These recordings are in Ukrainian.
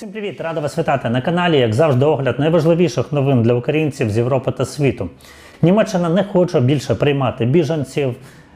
Всім привіт! Рада вас вітати на каналі. Як завжди, огляд найважливіших новин для українців з Європи та світу. Німеччина не хоче більше приймати біженців.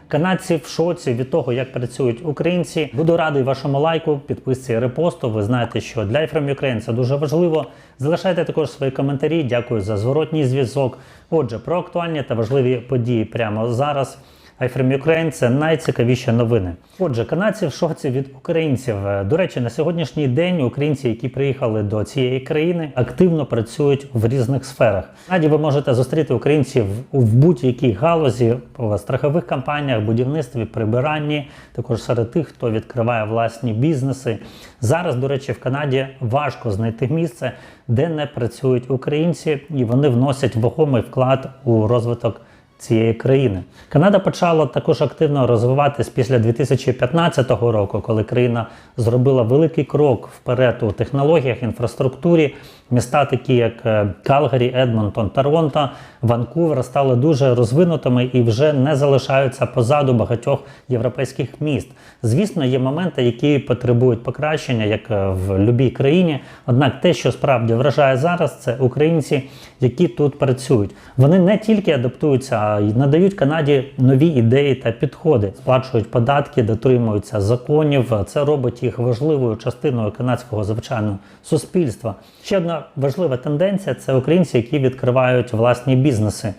Канадці в шоці від того, як працюють українці. Буду радий вашому лайку, підписці репосту. Ви знаєте, що для iFrame Ukraine це дуже важливо. Залишайте також свої коментарі. Дякую за зворотній зв'язок. Отже, про актуальні та важливі події прямо зараз. iFrame Ukraine – це найцікавіші новини. Отже, канадці в шоці від українців. Е, До речі, на сьогоднішній день українці, які приїхали до цієї країни, активно працюють в різних сферах. В Канаді ви можете зустріти українців в будь-якій галузі, в страхових компаніях, будівництві, прибиранні, також серед тих, хто відкриває власні бізнеси. Зараз, до речі, в Канаді важко знайти місце, де не працюють українці, і вони вносять вагомий вклад у розвиток цієї країни. Канада почала також активно розвиватись після 2015 року, коли країна зробила великий крок вперед у технологіях, інфраструктурі. Міста, такі як е, Калгарі, Едмонтон, Торонто, Ванкувер, стали дуже розвинутими і вже не залишаються позаду багатьох європейських міст. Звісно, є моменти, які потребують покращення, як е, в будь-якій країні. Однак те, що справді вражає зараз, це українці, які тут працюють. Вони не тільки адаптуються, надають Канаді нові ідеї та підходи, сплачують податки, дотримуються законів. Це робить їх важливою частиною канадського звичайного суспільства. Ще одна важлива тенденція це українці, які відкривають власні бізнеси.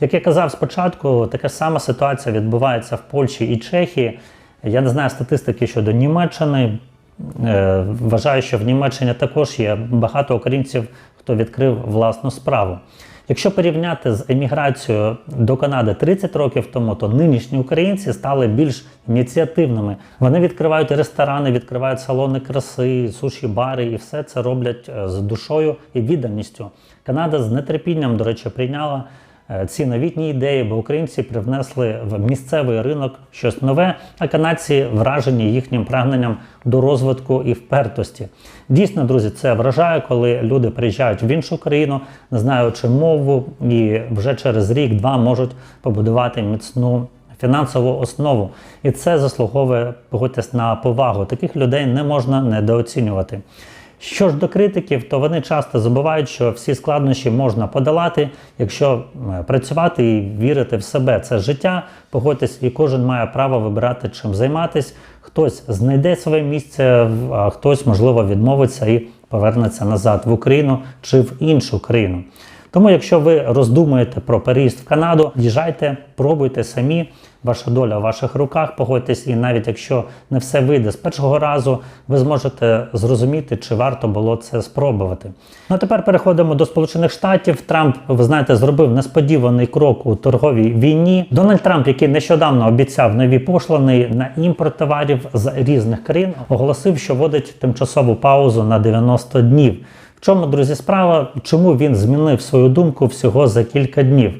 Як я казав спочатку, така сама ситуація відбувається в Польщі і Чехії. Я не знаю статистики щодо Німеччини. Е, Вважаю, що в Німеччині також є багато українців, хто відкрив власну справу. Якщо порівняти з еміграцією до Канади 30 років тому, то нинішні українці стали більш ініціативними. Вони відкривають ресторани, відкривають салони краси, суші, бари, і все це роблять е, з душою і відданістю. Канада з нетерпінням, до речі, прийняла ці новітні ідеї, бо українці привнесли в місцевий ринок щось нове, а канадці вражені їхнім прагненням до розвитку і впертості. Дійсно, друзі, це вражає, коли люди приїжджають в іншу країну, не знаючи мову, і вже через рік-два можуть побудувати міцну. Фінансову основу, і це заслуговує погодьтесь на повагу. Таких людей не можна недооцінювати. Що ж до критиків, то вони часто забувають, що всі складнощі можна подолати, якщо е, працювати і вірити в себе. Це життя, погодьтесь, і кожен має право вибирати, чим займатись. Хтось знайде своє місце, а хтось, можливо, відмовиться і повернеться назад в Україну чи в іншу країну. Тому, якщо ви роздумуєте про переїзд в Канаду, їжджайте, пробуйте самі. Ваша доля в ваших руках, погодьтесь, і навіть якщо не все вийде з першого разу, ви зможете зрозуміти, чи варто було це спробувати. Ну а тепер переходимо до Сполучених Штатів. Трамп, ви знаєте, зробив несподіваний крок у торговій війні. Дональд Трамп, який нещодавно обіцяв нові пошлини на імпорт товарів з різних країн, оголосив, що вводить тимчасову паузу на 90 днів. Чому, друзі, справа? Чому він змінив свою думку всього за кілька днів?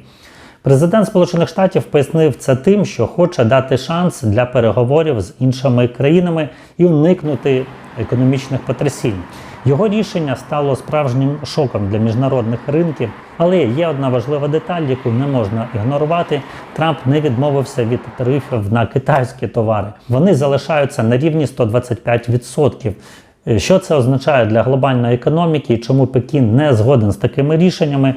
Президент Сполучених Штатів пояснив це тим, що хоче дати шанс для переговорів з іншими країнами і уникнути економічних потрясінь. Його рішення стало справжнім шоком для міжнародних ринків, але є одна важлива деталь, яку не можна ігнорувати. Трамп не відмовився від тарифів на китайські товари. Вони залишаються на рівні 125%. Що це означає для глобальної економіки і чому Пекін не згоден з такими рішеннями?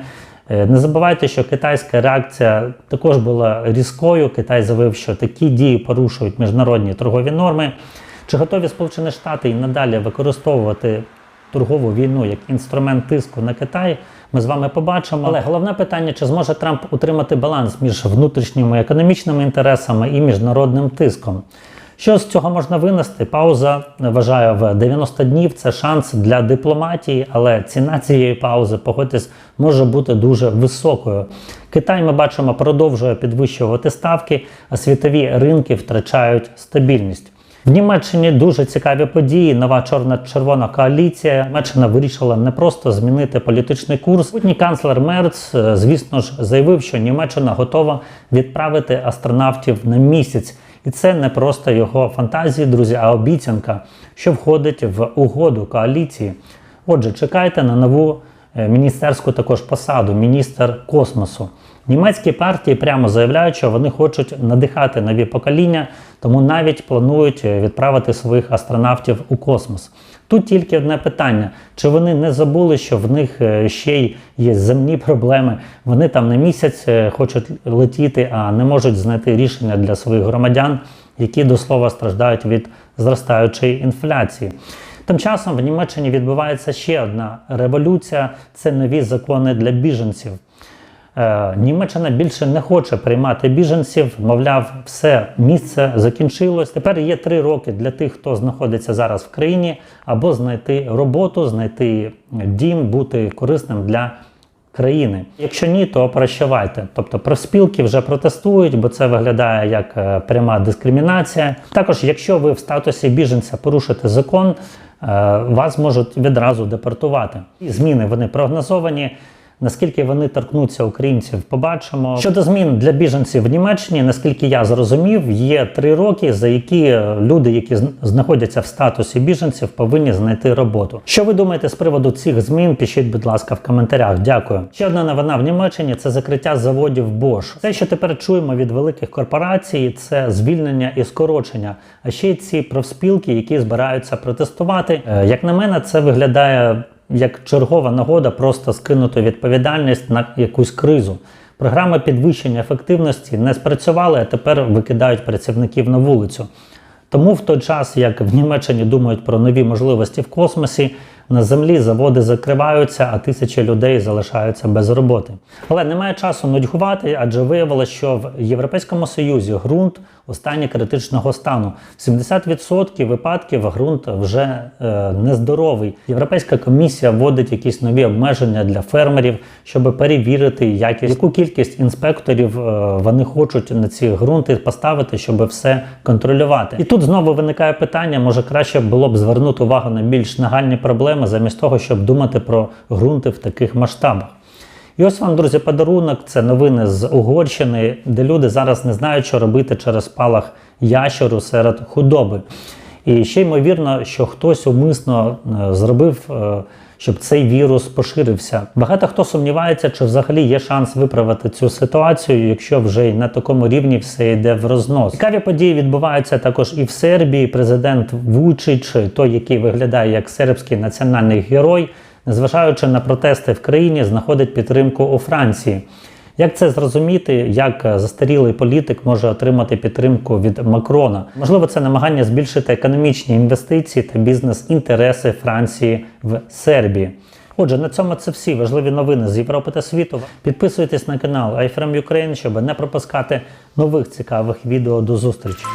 Е, Не забувайте, що китайська реакція також була різкою. Китай заявив, що такі дії порушують міжнародні торгові норми. Чи готові Сполучені Штати і надалі використовувати торгову війну як інструмент тиску на Китай? Ми з вами побачимо. Але головне питання: чи зможе Трамп утримати баланс між внутрішніми економічними інтересами і міжнародним тиском? Що з цього можна винести? Пауза вважаю в 90 днів. Це шанс для дипломатії, але ціна цієї паузи, погодьтесь, може бути дуже високою. Китай, ми бачимо, продовжує підвищувати ставки, а світові ринки втрачають стабільність. В Німеччині дуже цікаві події. Нова чорна-червона коаліція. Німеччина вирішила не просто змінити політичний курс. Путній канцлер Мерц, е, звісно ж, заявив, що Німеччина готова відправити астронавтів на місяць. І це не просто його фантазії, друзі, а обіцянка, що входить в угоду коаліції. Отже, чекайте на нову е, міністерську також посаду, міністр космосу. Німецькі партії прямо заявляють, що вони хочуть надихати нові покоління, тому навіть планують е, відправити своїх астронавтів у космос. Тут тільки одне питання: чи вони не забули, що в них е, ще й є земні проблеми? Вони там на місяць е, хочуть летіти, а не можуть знайти рішення для своїх громадян, які до слова страждають від зростаючої інфляції. Тим часом в Німеччині відбувається ще одна революція це нові закони для біженців. Е, Німеччина більше не хоче приймати біженців. Мовляв, все місце закінчилось. Тепер є три роки для тих, хто знаходиться зараз в країні, або знайти роботу, знайти дім, бути корисним для країни. Якщо ні, то прощавайте. Тобто профспілки вже протестують, бо це виглядає як е, пряма дискримінація. Також, якщо ви в статусі біженця порушите закон, е, вас можуть відразу депортувати. Зміни вони прогнозовані. Наскільки вони торкнуться українців, побачимо. Щодо змін для біженців в Німеччині, наскільки я зрозумів, є три роки, за які е, люди, які знаходяться в статусі біженців, повинні знайти роботу. Що ви думаєте з приводу цих змін? Пишіть, будь ласка, в коментарях. Дякую. Ще одна новина в Німеччині це закриття заводів Bosch. Те, що тепер чуємо від великих корпорацій, це звільнення і скорочення. А ще й ці профспілки, які збираються протестувати. Е, Як на мене, це виглядає як чергова нагода просто скинути відповідальність на якусь кризу. Програми підвищення ефективності не спрацювали, а тепер викидають працівників на вулицю. Тому в той час, як в Німеччині думають про нові можливості в космосі, на землі заводи закриваються, а тисячі людей залишаються без роботи. Але немає часу нудьгувати, адже виявилося, що в Європейському Союзі ґрунт у критичного стану. 70% випадків ґрунт вже е, нездоровий. Європейська комісія вводить якісь нові обмеження для фермерів, щоб перевірити якість, яку кількість інспекторів е, вони хочуть на ці ґрунти поставити, щоб все контролювати. І тут знову виникає питання: може краще було б звернути увагу на більш нагальні проблеми, замість того, щоб думати про ґрунти в таких масштабах. І ось вам, друзі, подарунок. Це новини з Угорщини, де люди зараз не знають, що робити через спалах ящеру серед худоби. І ще ймовірно, що хтось умисно е, зробив, е, щоб цей вірус поширився. Багато хто сумнівається, чи взагалі є шанс виправити цю ситуацію, якщо вже й на такому рівні все йде в рознос. Цікаві події відбуваються також і в Сербії. Президент Вучич, той, який виглядає як сербський національний герой, незважаючи на протести в країні, знаходить підтримку у Франції. Як це зрозуміти, як е, застарілий політик може отримати підтримку від Макрона? Можливо, це намагання збільшити економічні інвестиції та бізнес-інтереси Франції в Сербії. Отже, на цьому це всі важливі новини з Європи та світу. Підписуйтесь на канал iFrame Ukraine, щоб не пропускати нових цікавих відео. До зустрічі!